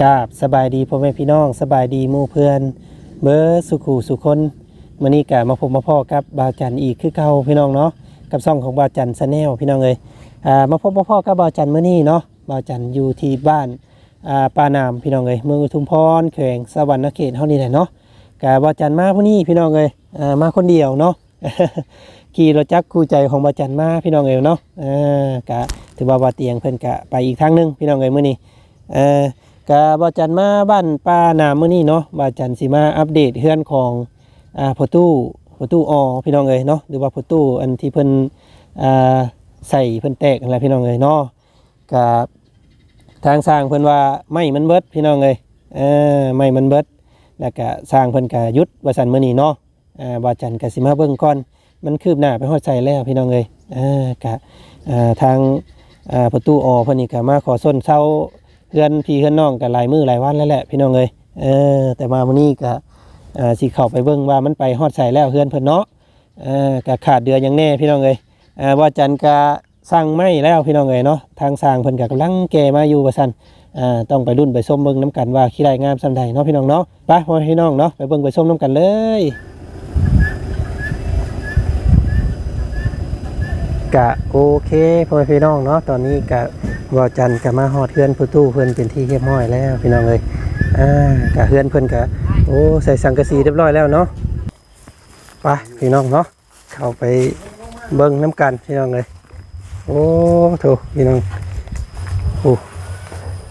กราบสบายดีพ่อแม่พี่น้องสบายดีมู่เพื่อน เบอร์สุขูสุคนมื้อนี้ก็มาพบมาพ่อกับบาวจันอีกคือเก่าพี่น้องเนาะกับซ่องของบาวจันชาแนลพี่น้องเอ้ยอ่ามาพบมาพ่อกับบาวจันเมื้อนี้เนาะบาวจันอยู่ที่บ้านอ่าปานามพี่น้องเอ้ยเมืองอุทุมพรแขวงสวรรณเขตเฮานี่แหละเนาะกับบาวจันมาผู้นี้พี่น้องเอ้ยอ่ามาคนเดียวเนาะ ขี่รถจักรคู่ใจของบาวจันมาพี่น้องเอ้ยเนาะเออกะถือว่าบ่าเตียงเพิ่นกะไปอีกทางหนึงพี่น้องเอ้ยมื้อนี้เออ กะบ่จันมาบ้านป้านามมื้อนี้เนาะบ่จันสิมาอัปเดตเฮือนของอ่าพอตู้พอตู้ออพี่น้องเอยเนาะหรือว่าพอตู้อันที่เพิ่นอ่าใส่เพิ่นแตกนั่นแหละพี่น้องเอยเนาะกะทางสร้างเพิ่นว่าไม้มันเบิดพี่น้องเอยเออไม้มันเบิดแล้วก็สร้างเพิ่นก็หยุดว่าซั่นมื้อนี้เนาะอ่าบ่จันก็สิมาเบิ่งก่อนมันคืบหน้าไปฮอดใจแล้วพี่น้องเอยเออกะอ่าทางอ่าประตูออเพิ่นนี่ก็มาขอส้นเซา เพื่อนพี่เพื่อนน้องก็หลายมือหลายวันแล้วแหละพี่น้องเอ้ยเออแต่มามื้อนี้ก็อ่าสิเข้าไปเบิ่งว่ามันไปฮอดใจแล้วเพื่อนเพิ่นเนาะเออก็ขาดเดือนยังแน่พี่น้องเอ้ยอ่าว่าจันก็สร้างไม้แล้วพี่น้องเอ้ยเนาะทางสร้างเพิ่นก็กำลังแก่มาอยู่ว่าซั่นอ่าต้องไปรุ่นไปส้มเบิ่งน้ำกันว่าขี้ได้งามส่ำใดเนาะพี่น้องเนาะไปพ่อพี่น้องเนาะไปเบิ่งไปส้มน้ำกันเลยกะโอเคพ่อพี่น้องเนาะตอนนี้กะ วอจันทร์กะมาฮอดเฮือนผู้ตู้เพิ่นเป็นที่เรียบร้อยแล้วพี่น้องเลยอ่ากะเฮือนเพิ่อนกะโอ้ใส่สังกะสีเรียบร้อยแล้วเนาะไปพี่น้องเนาะเข้าไปเบิ่งน้ำกันพี่น้องเลยโอ้โถพี่น้องโอ้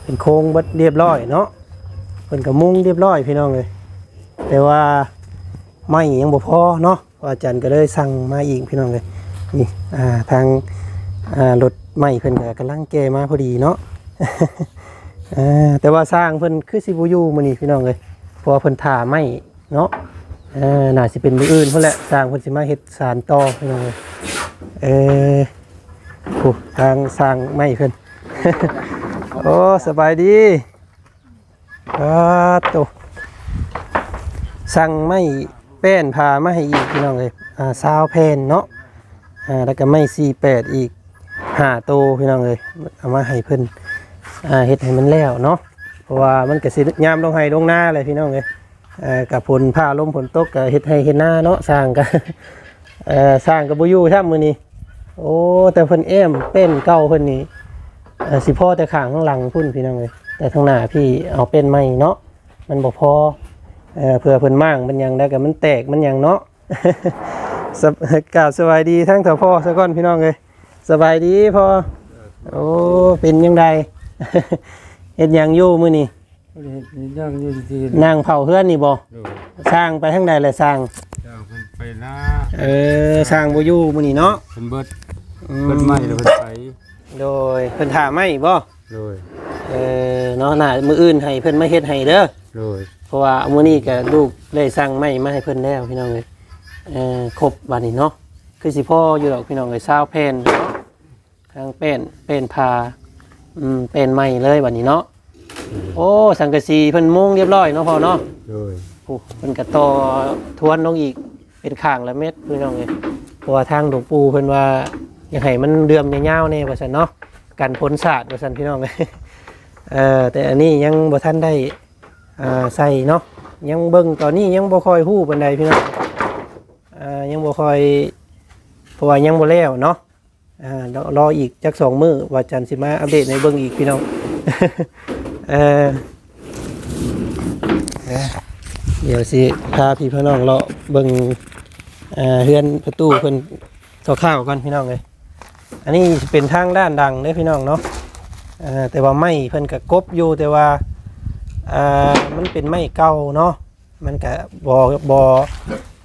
เป็นโครงเบิดเรียบร้อยเนาะเพิ่นกะมุงเรียบร้อยพี่น้องเลยแต่ว่าไม่ยังบ่พอเนาะวอจันทร์ก็เลยสั่งมาอีกพี่น้องเลยนี่อ่าทาง อ่ารถใหม่เพิ่นก็กำลังแก่มาพอดีเนาะ อ่าแต่ว่าสร้างเพิ่นคือสิบ่อยู่มื้อนี้พี่น้องเอ้ยเพราะว่าเพิ่นถ่าไม้เนาะเออน่าสิเป็นมื้ออื่นพุ่นแหละสร้างเพิ่นสิมาเฮ็ดสารต่อพี่น้องเอ้ยเออโอ้ทางสร้างไม้เพิ่น โอ้สบายดีครับโตสั่งไม้แป้นพามาให้อีกพี่น้องเอ้ยอ่าซาวแผ่นเนาะอ่าแล้วก็ไม่สี่แปดอีก หาโตพี่น้องเลยเอามาให้เพิ่นอ่าเฮ็ดให้มันแล้วเนาะเพราะว่ามันก็สิยามลงให้ลงหน้าเลยพี่น้องเลยอ่ากับฝนผ้าลมฝนตกก็เฮ็ดให้เฮ็ดหน้าเนาะสร้างก็เอ่อสร้างก็บ่อยู่ซ้ํมื้อนี้โอ้แต่เพิ่นแอมเป็นเก่าเพิ่นนี่เอ่อสิพ่อแต่ข้างข้างหลังพุ่นพี่น้องเลยแต่ข้างหน้าพี่เอาเป็นใหม่เนาะมันบ่พอเอ่อเผื่อเพิ่นมั่างมันยังได้ก็มันแตกมันยังเนาะสบกาบสบายดีทั้งท่อพ่อซะก่อนพี่น้องเลย สบายดีพ่อโอ้เป็นยังไง เฮ็ดหยังอยู่มื้อนี้ย่างอยู่ที่นั่งเผาเฮือนนี่บ่ดูสร้างไปทางใดเลยสร้างย่างเพิ่นไปนะเออสร้างบ่อยู่มื้อนี้เนาะเพิ่นเบิดอืเบิดไม้แล้วเพิ่นไปโดยเพิ่นถามไม้บ่โดยเออเนาะน่ะมื้ออื่นให้เพิ่นมาเฮ็ดให้เด้อโดยเพราะว่ามื้อนี้ก็ลูกได้สั่งไม้มาให้เพิ่นแล้วพี่น้องเอ้ยเออครบบัดนี้เนาะคือสิพ่ออยู่ดอกพี่น้องเอ้ย20แผ่น ทางเป็นเป็นพาอืมเป็นไม้เลยบัดนี้เนาะโอ้สังกะสีเพิ่นมุงเรียบร้อยเนาะพ่อเนาะโดยโอ้เพิ่นก็ต่อทวนลงอีกเป็นข้างละเม็ดพี่น้องเอ้ยเพราะว่าทางหลวงปู่เพิ่นว่าอยากให้มันเดือมยาวๆแน่ว่าซั่นเนาะกันพ้นศาสตร์ว่าซั่นพี่น้องเอ้ยเอ่อแต่อันนี้ยังบ่ทันได้อ่าใส่เนาะยังเบิ่งตอนนี้ยังบ่ค่อยฮู้ปานใดพี่น้องอ่ายังบ่ค่อยเพราะว่ายังบ่แล้วเนาะ อ่ารอรออีกจักสองมื้อว่าจันทร์สิมาอัปเดตในเบิ่งอีกพี่น้องเออเดี๋ยวสิพาพี่พี่น้องเลาะเบิ่งอ่าเฮือนประตูเพิ่นต่อข้าวก่อนพี่น้องเอ้ยอันนี้เป็นทางด้านดังเด้พี่น้องเนาะอ่าแต่ว่าไม้เพิ่นก็กบอยู่แต่ว่าอ่ามันเป็นไม้เก่าเนาะมันก็บ่บ่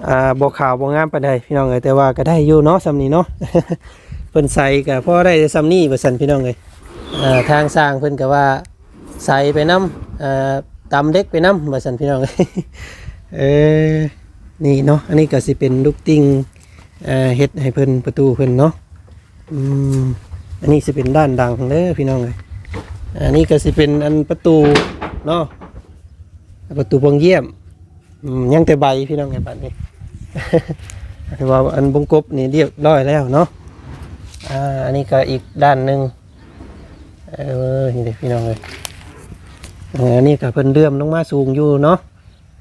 อ่าบ่ขาวบ่งามปานใดพี่น้องเอ้ยแต่ว่าก็ได้อยู่เนาะสำนี้เนาะ เพิ่นใส่ก็พอได้สำนี้ว่าซั่นพี่น้องเอ้ยอ่าทางสร้างเพิ่นก็ว่าใส่ไปนํอ่าตำเด็กไปนํว่าซั่นพี่น้องเอ้ยเออนี่เนาะอันนี้ก็สิเป็นลูกติงเอ่อเฮ็ดให้เพิ่นประตูเพิ่นเนาะอืมอันนี้จะเป็นด้านดังเด้อพี่น้องเลยอันนี้ก็จะเป็นอันประตูเนาะประตูพวงเยี่ยมอืมยังแต่ใบพี่น้องไงบัดนี้ว่าอันบงกบนี่เรียบร้อยแล้วเนาะ อ่าอันนี้ก็อีกด้านหนึ่งเออนี่เลยพี่น้องเลยอันนี้ก็เพิ่นเลื่อมลงมาสูงอยู่เนาะ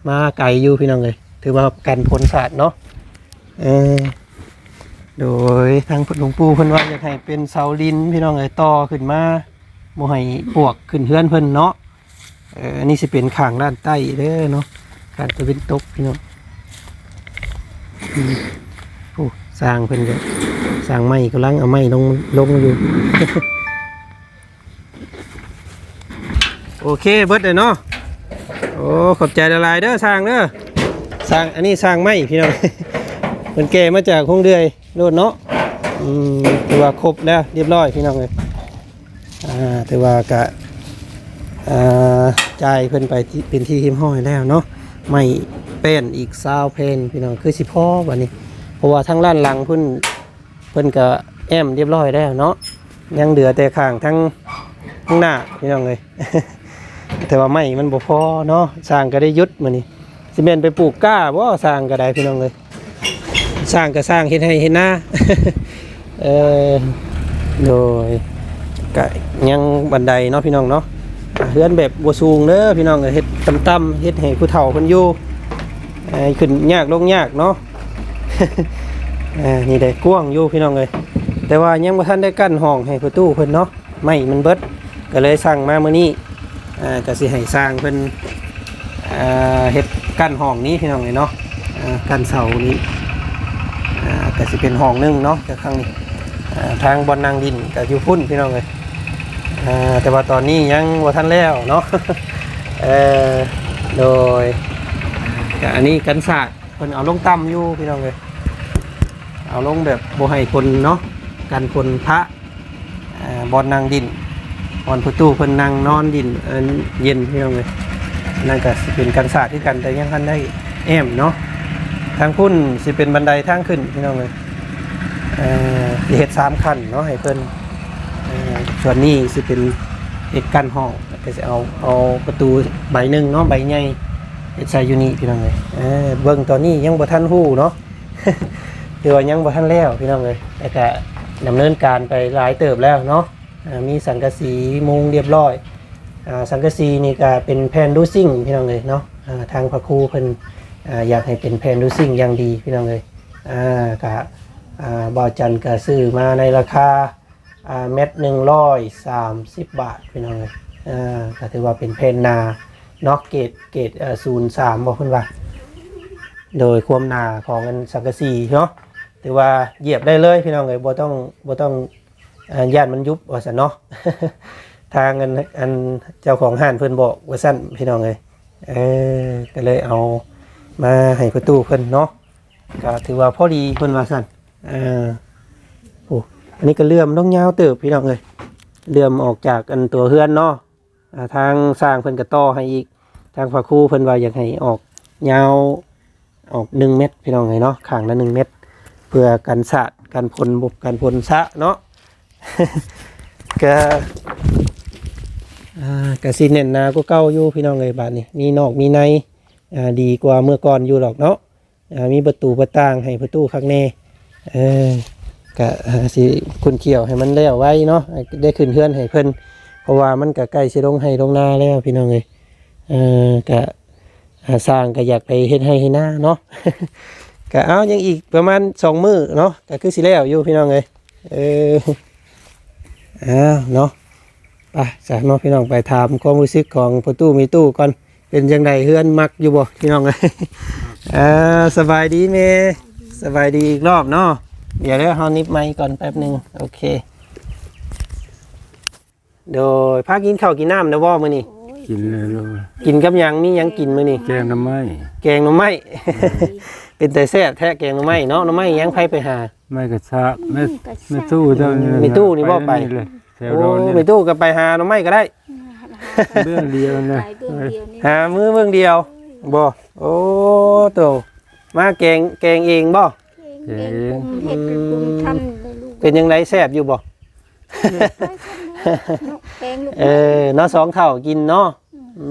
มาไกลอยู่พี่น้องเลยถือว่ากันผลศาสตร์เนาะเออโดยทางหลวงปู่เพิ่นว่าอยากให้เป็นเสาลินพี่น้องเลยต่อขึ้นมาบ่ให้ปวกขึ้นเฮือนเพิ่นเนาะเอออันนี้สิเป็นข้างด้านใต้เด้อเนาะข้างตะเวันตกพี่น้องโอ้สร้างเพิ่นก็ สร้างไม้กำลังเอาไม้ลงลงอยู่ โอเคเบิดเลยเนาะโอ้ขอบใจละลายเด้อสร้างเด้อสร้างอันนี้สร้างไม้พี่น้องมันแก่มาจากคงเดือยโลดเนาะอืมถือว่าครบแล้วเรียบร้อยพี่น้องเลยอ่าถือว่ากะอ่าจ่ายเพิ่นไปเป็นที่หิมห้อยแล้วเนาะไม่เป็นอีกซาวเพนพี่น้องคือสิพ่อวันนี้ เพราะว่าทั้งล้านหลังเพิ่น เพิ่นก็แอมเรียบร้อยแล้วเนาะยังเหลือแต่ข้างทั้งข้างหน้าพี่น้องเลยแต่ว่าไม่มันบ่พอเนาะสร้างก็ได้ยุดมือนี้สิแม่นไปปลูกก้าบ่สร้างก็ได้พี่น้องเลยสร้างก็สร้างเฮ็ดให้เฮ็ดหน้าเออโดยก็ยังบันไดเนาะพี่น้องเนาะเฮือนแบบบ่สูงเด้อพี่น้องเอ้ยเฮ็ดต่ำๆเฮ็ดให้ผู้เฒ่าเพิ่นอยู่เอ้ยขึ้นยากลงยากเนาะ อ่านี่ได้กว้างอยู่พี่น้องเอ้ยแต่ว่ายังบ่ทันได้กั้นห้องให้ประตูเพิ่นเนาะไม่มันเบิดก็เลยสั่งมามื้อนี้อ่าก็สิให้สร้างเพิ่นอ่าเฮ็ดกั้นห้องนี้พี่น้องเอ้ยเนาะอ่ากั้นเสานี้อ่าก็สิเป็นห้องหนึงเนาะจากข้างนี้อ่าทางบอนนางดินก็อยู่พุ่นพี่น้องเลยอ่าแต่ว่าตอนนี้ยังว่าทันแล้วเนาะเออโดยอันนี้กันศาสตร์เพิ่นเอาลงต่ำอยู่พี่น้องเลย เอาลงแบบโบให้คนเนาะกันคนพระบอนนางดินบอนประตูเพิ่นนั่งนอนดินเอิ้นเย็นพี่น้องเลยนั่นก็สิเป็นกันศาสตร์ที่กันแต่ยังทันได้แอมเนาะทางพุ่นสิเป็นบันไดทางขึ้นพี่น้องเลยเอ่อสิเฮ็ดสามขั้นเนาะให้เพิ่นเอ่อส่วนนี้สิเป็นเอกกันห้องก็สิเอาเอาประตูใบหนึ่งเนาะใบใหญ่เฮ็ดใส่อยู่นี่พี่น้องเลยเออเบิ่งตอนนี้ยังบ่ทันฮู้เนาะ เดี๋ยวายังบ่ทันแล้วพี่น้องเลยแต่ก็ดำเนินการไปหลายเติบแล้วเนาะอ่ามีสังกะสีมุงเรียบร้อยอ่าสังกะสีนี่ก็เป็นแผ่นดูซิ่งพี่น้องเลยเนาะอ่าทางพระครูเพิ่นอ่าอยากให้เป็นแพนดูซิ่งอย่างดีพี่น้องเลยอ่ากะอ่าบอจันก็ซื้อมาในราคาอ่าเม็ดหนึ่งร้อยสามสิบบาทพี่น้องเลยอ่าก็ถือว่าเป็นเพนนาเนาะเกตเกตศูนย์สามบอกเพิ่นว่า โดยความหนาของอันสังกะสีเนาะ ถือว่าเหยียบได้เลยพี่น้องเลยบ่ต้องบ่ต้องอ่าย่านมันยุบว่าสันเนาะทางอันอันเจ้าของห้านเพิ่นบอกว่าสั้นพี่น้องเลยเออก็เลยเอามาให้ประตูเพิ่นเนาะก็ถือว่าพอดีเพิ่นว่าสั่นอ่าโอ้อันนี้ก็เลื่อมต้องยาวเติบพี่น้องเลยเลื่อมออกจากอันตัวเฮือนเนาะทางสร้างเพิ่นก็ต่อให้อีกทางพระครูเพิ่นว่าอยากให้ออกยาวออกหนึ่งเม็ดพี่น้องเลยเนาะข้างละหนึ่งเม็ด เพื่อกันสะกันพลบุบกันพลสะเนาะ ก็กสิเน้นนาก็เก้าอยู่พี่น้องเลยบาดนี้มีนอกมีในดีกว่าเมื่อก่อนอยู่หรอกเนาะมีประตูประต่างให้ประตูข้างในเออกะสิคุณเกี่ยวให้มันแล้วไว้เนาะได้ขึ้นเฮือนให้เพิ่นเพราะว่ามันก็ใกล้สิลงให้ลงนาแล้วพี่น้องเอ้ยเออกะสร้างก็อยากไปเฮ็ดให้ให้หน้าเนาะ กะเอายังอีกประมาณสองมือเนาะก็คือสิแล้วอยู่พี่น้องเอ้ยเอออ้าวเนาะไปจ้ะเนาะพี่น้องไปถามความรู้สึกของประตูมีตู้ก่อนเป็นจังไดเฮือนมักอยู่บ่พี่น้องเอ้ยอ่าสบายดีเมสบายดีอีกรอบเนาะเดี๋ยวเดี๋ยวเฮานิบไมค์ก่อนแป๊บหนึ่งโอเค โดยพากินข้าวกินน้ำนะบ่ามื้อนี้ กินเลยลูกกินกับหยังมีหยังกินมื้อนี้แกงน้ำไม้แกงหน่อไม้ เป็นแต่แซ่บแท้แกงหน่อไม้เนาะหน่อไม้หยังไผไปหา ไม่กระชากไม่ไม่ตู้เท่านี้มีตู้นี่บ่ไป เลยแถวโอ้โดนนี่ไม่ตู้ก็ไปหาหน่อไม้ก็ได้เรื่องเดียวนะหลายเบื้องเดียวนี่หามื้อเบิ่งเดียวบ่โอ้โตมาแกงแกงเองบ่เก่งเก่งปรุงเห็ดเป็นปรุงทำเลยลูกเป็นยังไงแซ่บอยู่บ่ แกงลูกเออเนาะสองเท่ากินเนาะอื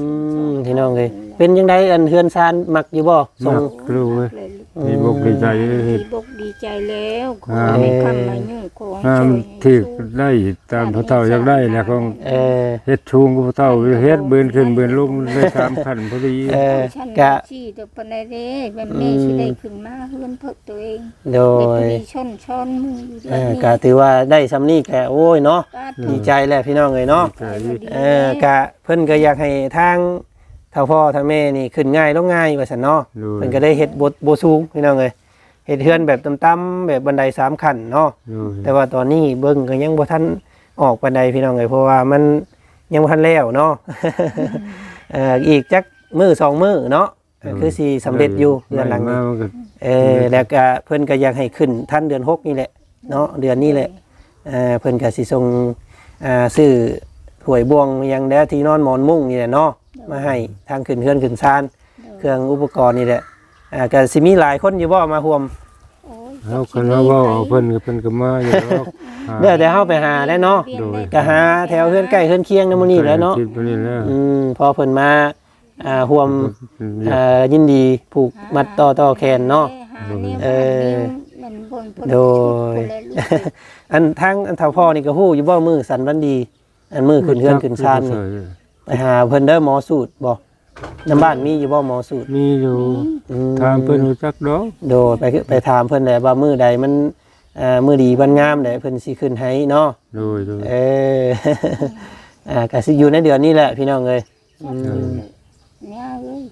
มพี่น้องเลยเป็นยังไงอันเฮือนซานมักอยู่บ่ส่งมักลูกเลย เลยลูกมีบกดีใจดีเฮ็ดบกดีใจแล้วขออ่าให้คำมายุ่งขอให้ห้ามช่วยให้ที่สู้ได้ตามพระเท่าอยากได้แล้วก็เออเฮ็ดชูงกับพระเท่าเฮ็ดเบือนขึ้นเบือนลงได้สามขั้นพอดีเออฉันกะชี้ตัวปานใดเด้แบบแม่สิได้ขึ้นมาเฮือนเพิกตัวเองโดเด็กยดีชนช้อนมืออยู่เอแบบอนี้ก็ถือว่าได้สำนี้แกโอ้ยเนาะก็ดีใจแหละพี่น้องเลยเนาะใจเออกะเพิ่นก็อยากให้ทาง เท่าพ่อเท่าแม่นี่ขึ้นง่ายลงง่ายว่าซั่นเนาะโดยเพิ่นก็ได้เฮ็ดบ่บ่สูงพี่น้องเอ้ยเฮ็ดเฮือนแบบต่ำๆแบบบันไดสามขั้นเนาะ โดยแต่ว่าตอนนี้เบิ่งก็ยังบ่ทันออกบันไดพี่น้องเอ้ยเพราะว่ามันยังบ่ทันแล้วเนาะ เอ่ออีกจักมื้อสองมื้อเนาะก็คือสิสำเร็จอยู่เดือนหลังมานี้มันก็เออแล้วก็เพิ่นก็อยากให้ขึ้นทันเดือนหกนี่แหละเนาะเดือนนี้แหละเอ่อเพิ่นก็สิส่งอ่าซื้อถ้วยบวงมายังแล้วที่นอนหมอนมุ้งนี่แหละเนาะ มาให้ทางขึ้นเฮือนขึ้นซาน เครื่องอุปกรณ์นี่แหละอ่าก็สิมีหลายคนอยู่บ่มาร่วม โอ้ยเอาคันว่าเว้าเอาเพิ่นก็เพิ่นก็มาอยู่แล้วเดี๋ยวแต่เฮาไปหาได้เนาะ โดย ก็หาแถวเฮือนใกล้เฮือนเคียงนำมื้อนี้แหล้วเนาะ คิดมื้อนี้แล้วอืมพอเพิ่นมาอ่าร่วมอยากอ่ายินดีผูกมัดต่อต่อแขนเนาะ หาเนี่ยเออมันบนโดยอันทางอันเท่าพ่อนี่ก็ฮู้อยู่บ่มือสันวันดี อันมือขึ้นเฮือนขึ้นซานนี่ ไปหาเพิ่นเด้อหมอสูตรบ่น้ำบ้านมีอยู่บ่หมอสูตรมีอยู่อืถามเพิ่นรู้จักดอกโดยไปไปถามเพิ่นแหละว่ามือใดมันอ่ามือดีบันงามใดเพิ่นสิขึ้นให้เนาะ โดยโดย เออ อ่าก็สิอยู่ในเดือนนี้แหละพี่น้องเอ้ยเนี่ยเอ้ย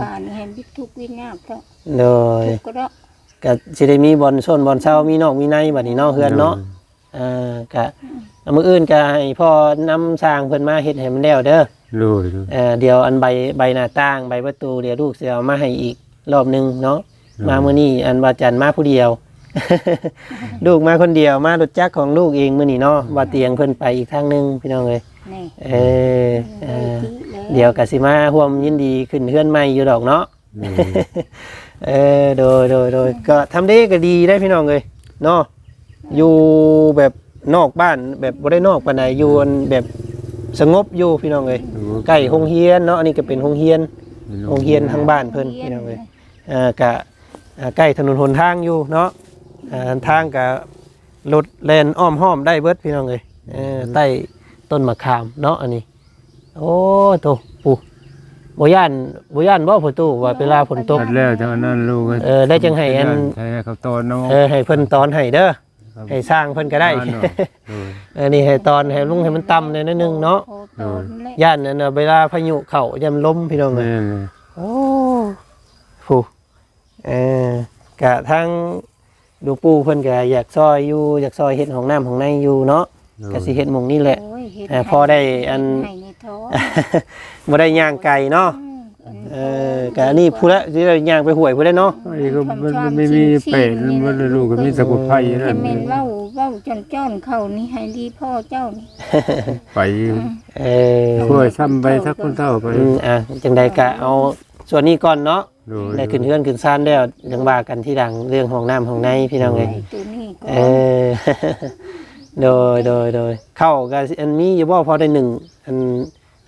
การเห็นวิทุกวิญญาณก็โดยทุกก็ได้ก็สิได้มีบอลส้นบอลเช้ามีนอกมีในบัดนี้เนาะเฮือนเนาะอ่าก็ เอามื้ออื่นก็ให้พ่อนำสร้างเพิ่นมาเฮ็ดให้มันแล้วเด้อโดยโดยเอ่อเดี๋ยวอันใบใบหน้าต่างใบประตูเดี๋ยวลูกสิเอามาให้อีกรอบหนึงเนาะอืมมามื้อนี้อันว่าจันมาผู้เดียว ลูกมาคนเดียวมารถจักรของลูกเองมื้อนี้เนาะว่าเตียงเพิ่นไปอีกทางหนึงพี่น้องเอ้ยนี่เออเออเดี๋ยวก็สิมาร่วมยินดีขึ้นเฮือนใหม่อยู่ดอกเนาะโดยเออโดยโดยโดยก็ทำได้ก็ดีได้พี่น้องเอ้ยเนาะอยู่แบบ นอกบ้านแบบบ่ได้นอกปานใดอยู่อันแบบสงบอยู่พี่น้องเอ้ยใกล้โรงเรียนเนาะอันนี้ก็เป็นโรงเรียนโรงเรียนทางบ้านเพิ่นพี่น้องเอ้ยเอ่อกะอ่าใกล้ถนนหนทางอยู่เนาะอ่าทางกะรถแล่นอ้อมห้อมได้เบิดพี่น้องเอ้ยเออใต้ต้นมะขามเนาะอันนี้ โอ้โตปู่บ่ย่านบ่ย่านบ่พ่อตู้ว่าเวลาฝนตก ตัดแล้วเท่านั้นลูกเออได้จังให้อัน ใช่เขาตอนเนาะเออให้เพิ่นตอนให้เด้อ ให้สร้างเพิ่นก็ได้บ้านเนาะโดยเออนี่ให้ตอนให้ลุงให้มันต่ำหน่อยนิดนึงเนาะโอ้ตอนแรกย่านนั่นน่ะเวลาพายุเข้ายามลมพี่น้องเอ้ย แม่นเลยโอ้ผู้เออกะทั้งดูปู่เพิ่นก็อยากซอยอยู่อยากซอยเฮ็ดของน้ำของในอยู่เนาะโดยก็สิเฮ็ดหมองนี่แหละโอ้ยเห็นเออพอได้อัน ให้ในท้องบ่ได้ย่างไก่เนาะอืม เออกะอันนี้ผู้ละสิได้ย่างไปห้วยผู้ได้เนาะไอ้ก็มันมันไม่มีเป็ดมันเลยลูกก็มีตะกุดไผ่เห็นั่นนเมนเว้าเว้าจนจ้อนเข้านี่ให้ดีพ่อเจ้านี่ไปเออช่วยซ้ำไปทักคนเท่าไปอืมอะจังใดกะเอาส่วนนี้ก่อนเนาะโดยได้ขึ้นเฮือนขึ้นซ่านแล้วยังว่ากันที่ดังเรื่องของน้ำของในพี่น้องเอ้ย ไอ้ตัวนี้ก็เออ โดยโดยโดยเข้าก็อันนี้อยู่บ่พอได้หนึ่งอัน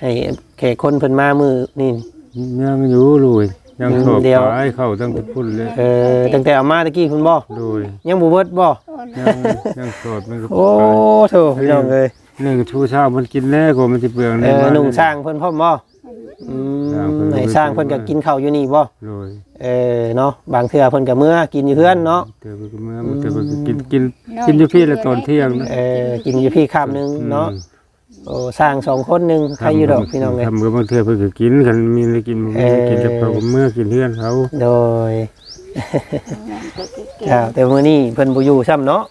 ให้แขกคนเพิ่นมามือนี่ ยังอยู่ลูกยังสอบเดี๋ยวไปเข้าตั้งแต่พุ่นเลยเออตั้งแต่เอามาตะกี้คุณบ่โดยยังบ่เบิดบ่ยังยังสอบมันก็โอ้โถพี่น้องเอ้ยหนึ่งชูเช้ามันกินแน่กว่ามันจะเปลืองเออหนุ่งสร้างเพิ่นพร้อมบ่อืมให้สร้างเพิ่นก็กินข้าวอยู่นี่บ่โดยเออเนาะบางเทื่อเพิ่นก็มื้อกินอยู่เฮือนเนาะเดี๋ยวมันก็เมื่อมันเดี๋ยวมันก็กินกินกินอยู่พี่ละตอนเที่ยงนะเออกินอยู่พี่คำนึงเนาะ โอ้สร้างสองคนหนึงใครอยู่ดอกพี่น้องเอ้ยทำกับบางเทื่อเพิ่นก็กินกันมีอะไรกินมันก็กินแต่เขาก็เมื่อกินเฮือนเขาโดยนั่นก็คือเก่ครับแต่มื้อนี้เพิ่นบ่อยู่ซ้ำเนาะ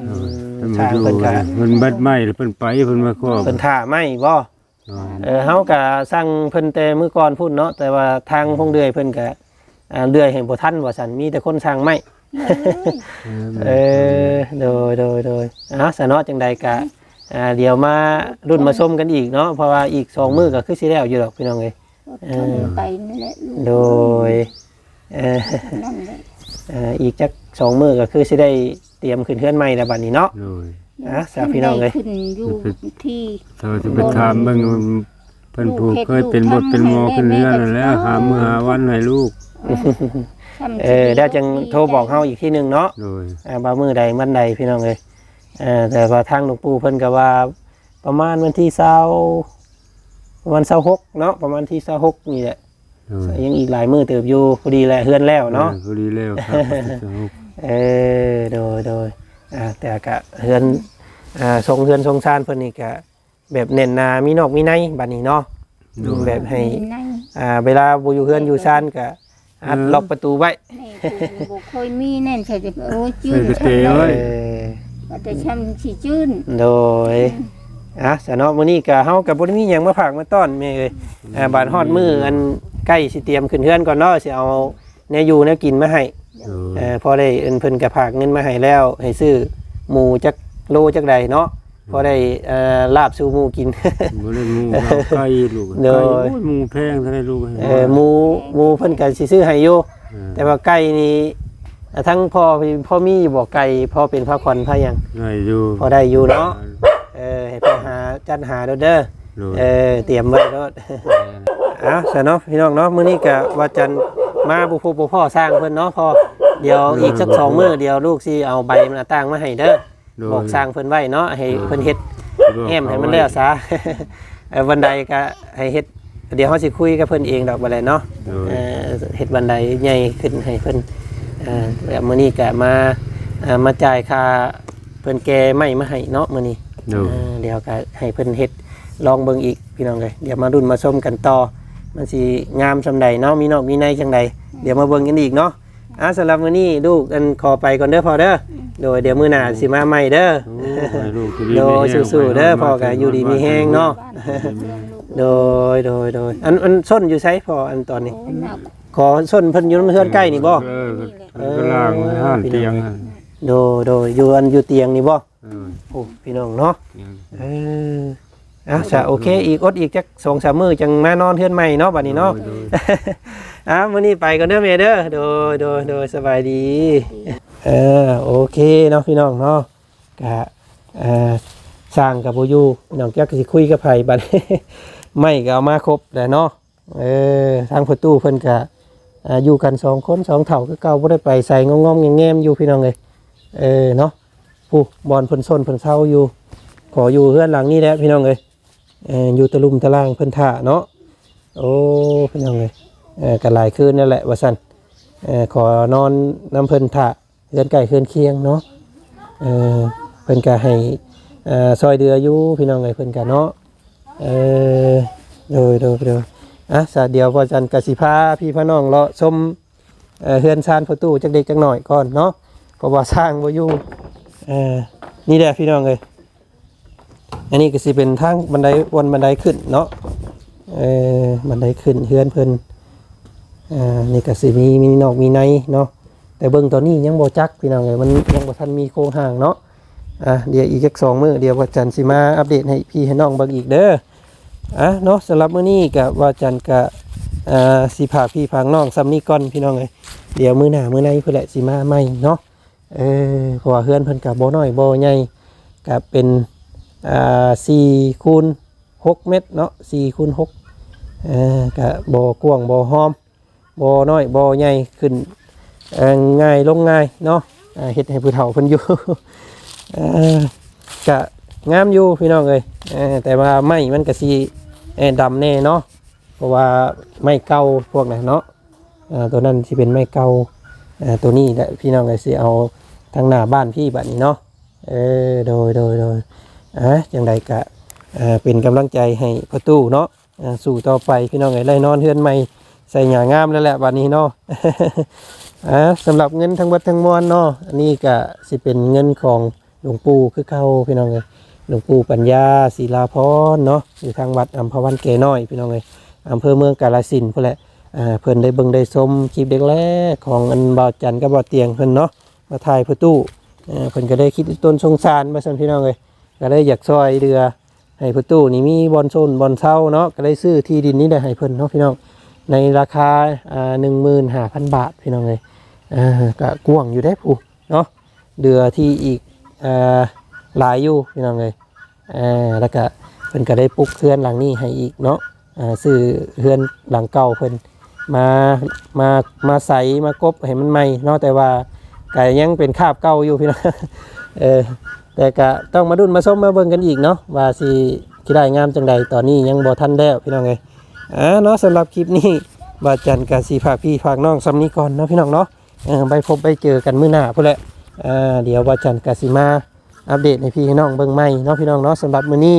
อืมเพิ่นสร้างอยู่เพิ่นก็เพิ่นบัดไม้หรือเพิ่นไปเพิ่นมาครอบเพิ่นท่าไม่บ่เออเฮาก็สั่งเพิ่นแต่มื้อก่อนพุ่นเนาะแต่ว่าทางพงเดือยเพิ่นก็อ่าเดือยให้บ่ทันว่าซั่นมีแต่คนสั่งไม้เออโดยโดยโดยอะซะเนาะจังใดก็ อ่าเดี๋ยวมารุ่นมาชมกันอีกเนาะเพราะว่าอีกสองมื้อก็คือสิแล้วอยู่ดอกพี่น้องเอ้ยอดทนไปนี่แหละลูกโดยเอ่อนั่นแหละเอ่ออีกจักสองมื้อก็คือสิได้เตรียมขึ้นเฮือนใหม่แล้วบัดนี้เนาะโดยอะสาพี่น้องเอ้ยขึ้นอยู่ที่ถ้าจะไปถามเบิ่งว่าเพิ่นผู้เคยเป็นบทเป็นหมอขึ้นเรือนนั่นแหล้วหามื้อหาวันให้ลูกทำเออเดี๋ยวจังโทรบอกเฮาอีกทีหนึงเนาะโดยอ่าบ่ามือใดมันใดพี่น้องเอ้ย เออแต่ว่าทางหลวงปู่เพิ่นก็ว่า ประมาณวันที่20ประมาณ26เนาะประมาณที่26นี่แหละโดยยังอีกหลายมือเติบอยู่พอดีแหละเฮือนแล้วเนาะออพอดีแล้วครับสนุกเออโดยโดยอ่าแต่กะเฮือนอ่าทรงเฮือนทรงซานเพิ่นนี่กะแบบเน้นหนามีนอกมีในบัดนี้เนาะโดยแบบให้มีในอ่าเวลาบ่อยู่เฮือนอยู่ซานกะอัดเออล็อกประตูไว้ในกูบ่เคยมีแน่นใช่จะโอ้ยจื้ใส่นกระเตยเอไว้อแต่ช้ำสิจื้นโดยอะสะเนาะมื้อนี้กะเฮาก็บ่ได้มีหยังมาฝากมาต้อนแม่เอ้ยอ่าบาดฮอดมื้ออันใกล้สิเตรียมขึ้นเฮือนก่อนเนาะสิเอาแนวอยู่แนวกินมาให้โดยเอ่อพอได้เอิ้นเพิ่นก็ฝากเงินมาให้แล้ว ให้ซื้อหมูจักโลจักใดเนาะพอได้เอ่อลาบสู่หมูกิน บ่ได้หมูเอาไก่ลูกโดไก่ยโอ้ยหมูแพงเท่าไหร่ลูกเออหมูหมูเพิ่นก็สิซื้อให้อยู่เออแต่ว่าไก่นี่ อ่าทั้งพ่อพ่อมีอยู่บ่ไก่พ่อเป็นพระขวัญพระหยังได้อยู่พอได้อยู่เนาะเออให้พ่อหาจัดหาเด้อเด้อโดยเออเตรียมไว้เด้ออะซะเนาะพี่น้องเนาะมื้อนี้ก็ว่าจันมาบุพบุพ่อสร้างเพิ่นเนาะพอเดี๋ยวอีกสักสองมื้อเดี๋ยวลูกสิเอาใบมันตั้งมาให้เด้อโดยบอกสร้างเพิ่นไว้เนาะให้เพิ่นเฮ็ดโดยแอมให้มันแล้วซะ เออบันไดก็ให้เฮ็ด เดี๋ยวเฮาสิคุยกับเพิ่นเองดอกบัดนี้เนาะโดยเอ่อเฮ็ดบันไดใหญ่ขึ้นให้เพิ่น เอ่อแล้วมื้อนี้ก็มาเอ่อมาจ่ายค่าเพิ่นแกไม้มาให้เนาะมื้อนี้โดย เออเดี๋ยวก็ให้เพิ่นเฮ็ดลองเบิ่งอีกพี่น้องเลยเดี๋ยวมารุ่นมาชมกันต่อ มันสิงามซำใดเนาะมีนอกมีในจังใดเดี๋ยวมาเบิ่งกันอีกเนาะอะสำหรับมื้อนี้ลูกอันขอไปก่อนเด้อพ่อเด้อโดยเดี๋ยวมื้อหน้าสิมาใหม่เด้อ โอ้ให้ลูกอยู่ดีโดยมีแรงสู้ๆเด้อพ่อก็อยู่ดีมีแฮงเนาะบ้านเมืองลูกโดยโดยโดยอันอันส้นอยู่ไสพออันตอนนี้โอ้หนักขอส้นเพิ่นอยู่นำเฮือนใกล้นี่บ่เออ ก็ก็ล่างไว้ห้านเตียงหั่นโดยโดยอยู่อันอยู่เตียงนี่บ่เออโอ้พี่น้องเนาะเตียงเอออะจ้ะโอเค อีกอดอีกจักสองสามมื้อจังมานอนเฮือนใหม่เนาะบัดนี้เนาะ โดย อะมื้อนี้ไปกันเด้อแม่เด้อโดยโดยโดยสบายดี เออโอเคเนาะพี่น้องเนาะกะเอ่อสร้างกับบ่อยู่พี่น้องจักสิคุยกับไผบัด ไม่ก็เอามาครบแล้วเนาะเออทางประตูเพิ่นก็อ่า อยู่กันสองคนสองเฒ่าคือเก่าบ่ได้ไปใส่งอมๆแงมๆอยู่พี่น้องเอ้ยเออเนาะผู้บอลเพิ่นซนเพิ่นเซาอยู่ ขออยู่เฮือนหลังนี้แหละพี่น้องเอ้ยเอออยู่ตะลุมตะล่างเพิ่นท่าเนาะโอ้พี่น้องเอ้ยเออก็หลายคืนนั่นแหละว่าซั่นเออขอนอนน้ำเพิ่นท่าเฮือนไก่เฮือนเคียงเนาะเออเพิ่นก็ให้อ่อซอยเดืออยู่พี่น้องเอ้ยเพิ่นก็เนาะเออโดยโดยโดย อะสาเดียวพอจันกสิพาพี่พี่น้องเลาะชมเฮือนชานประตูจักเด็กจักหน่อยก่อนเนาะเพราะว่าสร้างบ่อยู่เออนี่แหละพี่น้องเอ้ยอันนี้ก็สิเป็นทางบันไดวนบันไดขึ้นเนาะเออบันไดขึ้นเฮือนเพิ่นอ่านี่ก็สิมีมีนอกมีในเนาะแต่เบิ่งตอนนี้ยังบ่จักพี่น้องเอ้ยมันยังบ่ทันมีโครงห่างเนาะอะเดี๋ยวอีกจักสองมือเดี๋ยวว่าจันทร์สิมาอัปเดตให้พี่ให้น้องเบิ่งอีกเด้อ อะเนาะสำหรับมื้อนี้ก็ว่าจันก็อ่าสิพาพี่พาน้องซ้ำนี้ก่อนพี่น้องเอ้ยเดี๋ยวมื้อหน้ามื้อในเพิ่นแหละสิมาใหม่เนาะเออเพราะว่าเฮือนเพิ่นก็บ่น้อยบ่ใหญ่ก็เป็นอ่าสี่คูณหกเมตรเนาะสี่คูณหกเออกะบ่อกว้างบ่หอมบ่น้อยบ่ใหญ่ขึ้นง่ายลงง่ายเนาะเฮ็ดให้ผู้เฒ่าเพิ่นอยู่เอ่อกะงามอยู่พี่น้องเอ้ยแต่ว่าไม้มันก็สิ เอ่อดำแน่เนาะเพราะว่าไม้เก่าพวกนั้นเนาะอ่าตัวนั้นสิเป็นไม้เก่าตัวนี้แหละพี่น้องเอ้ยสิเอาทางหน้าบ้านพี่แบัดนี้เนาะเออโดยโดยโดยอะจังใดกะเป็นกำลังใจให้พ่อตู้เนาะอ่าสู่ต่อไปพี่น้องไอ้ไล่นอนเฮือนใหม่ใส่หยางามแล้วแหละบัดนี้เนาะอ่าสำหรับเงินทั้งหมดทั้งมวลเนาะอันนี้ก็สิเป็นเงินของหลวงปู่คือเขาพี่น้องเอ้ย หลวงปู่ปัญญาศิลาพรเนาะอยู่ทางวัดอัมพวันเกน้อยพี่น้องเอ้ยอำเภอเมืองกาฬสินธุ์พุ่นแหละอ่าเพิ่นได้เบิ่งได้ชมคลิปเด็กแรกของอันบ่าวจันทร์กับบ่าวเตียงเพิ่นเนาะมาถ่ายพ่อตู้อ่าเพิ่นก็ได้คิดต้นสงสารมาซั่นพี่น้องเอ้ยก็เลยอยากซอยเรือให้ประตูนี่มีบอลโซนบอลเช่าเนาะก็เลยซื้อที่ดินนี้ได้ให้เพิ่นเนาะพี่น้องในราคาอ่าหนึ่งหมื่นห้าพันบาทพี่น้องเลยอ่าก็กว้างอยู่ได้ผู้เนาะเรือที่อีกอ่าหลายอยู่พี่น้องเลย อ่าแล้วก็เพิ่นก็ได้ปลุกเฮือนหลังนี้ให้อีกเนาะอ่าซื้อเฮือนหลังเก่าเพิ่นมามามาใสมากบให้มันใหม่เนาะแต่ว่าก็ยังเป็นคาบเก่าอยู่พี่น้องเออแต่ก็ต้องมาดุนมาส้มมาเบิ่งกันอีกเนาะว่าสิสิได้งามจังใดตอนนี้ยังบ่ทันแล้วพี่น้องเอ้ยอ่าเนาะสำหรับคลิปนี้บาจันกะสิฝากพี่ฝากน้องซ้ำนี้ก่อนเนาะพี่น้องเนาะไปพบไปเจอกันมื้อหน้าพุ่นแหละอ่าเดี๋ยวบาจันกะสิมา อัปเดตให้พี่น้องเบิ่งใหม่เนาะพี่น้องเนาะสำหรับมื้อนี้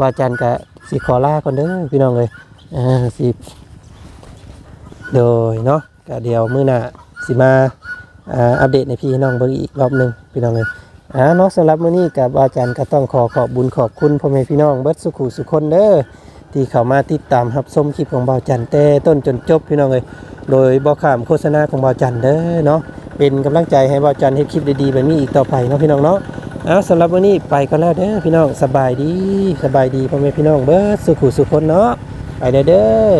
บาจันกะสิขอลาก่อนเด้อพี่น้องเอ้ยอ่าสิโดยเนาะก็เดี๋ยวมื้อหน้าสิมาอ่าอัปเดตในพี่น้องเบิ่งอีกรอบหนึงพี่น้องเลยอ่าเนาะสำหรับมื้อนี้กับอาจารย์ก็ต้องขอขอบบุญขอบคุณพ่อแม่พี่น้องเบิดสุขุสุขคนเด้อที่เข้ามาติดตามรับชมคลิปของบ่าวจันแต่ต้นจนจบพี่น้องเลยโดยบ่ข้ามโฆษณาของบ่าวจันเด้อเนาะเป็นกำลังใจให้บ่าวจันเฮ็ดคลิปดีๆแบบนี้อีกต่อไปเนาะพี่น้องเนาะ เอาสำหรับวันนี้ไปก็แล้วเด้อพี่น้องสบายดีสบายดีพ่อแม่พี่น้องเบิดสุขุสุขคนเนาะไปเด้เด้อ